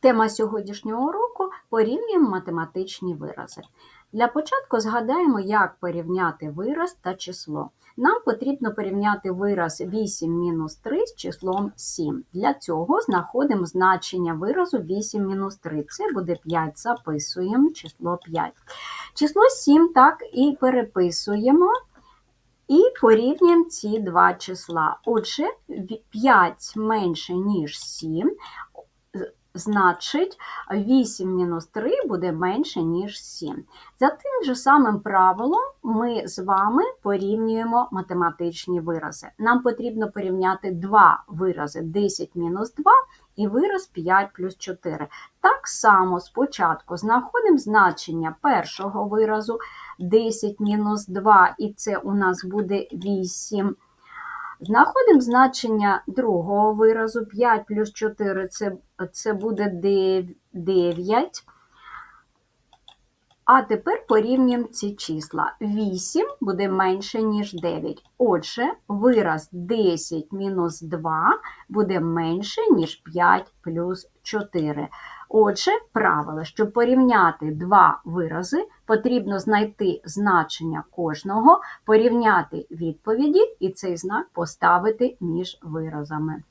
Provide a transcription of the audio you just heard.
Тема сьогоднішнього уроку порівнюємо математичні вирази. Для початку згадаємо, як порівняти вираз та число. Нам потрібно порівняти вираз 8 мінус 3 з числом 7. Для цього знаходимо значення виразу 8 мінус 3. Це буде 5, записуємо число 5. Число 7 так і переписуємо. І порівнюємо ці два числа. Отже, 5 менше, ніж 7, значить 8 мінус 3 буде менше, ніж 7. За тим же самим правилом ми з вами порівнюємо математичні вирази. Нам потрібно порівняти два вирази 10 мінус 2 і вираз 5 плюс 4. Так само спочатку знаходимо значення першого виразу 10 мінус 2, і це у нас буде 8. Знаходимо значення другого виразу 5 плюс 4 це, це буде 9. А тепер порівнюємо ці числа. 8 буде менше, ніж 9. Отже, вираз 10 мінус 2 буде менше, ніж 5 плюс 4. Отже, правило, щоб порівняти два вирази, потрібно знайти значення кожного, порівняти відповіді і цей знак поставити між виразами.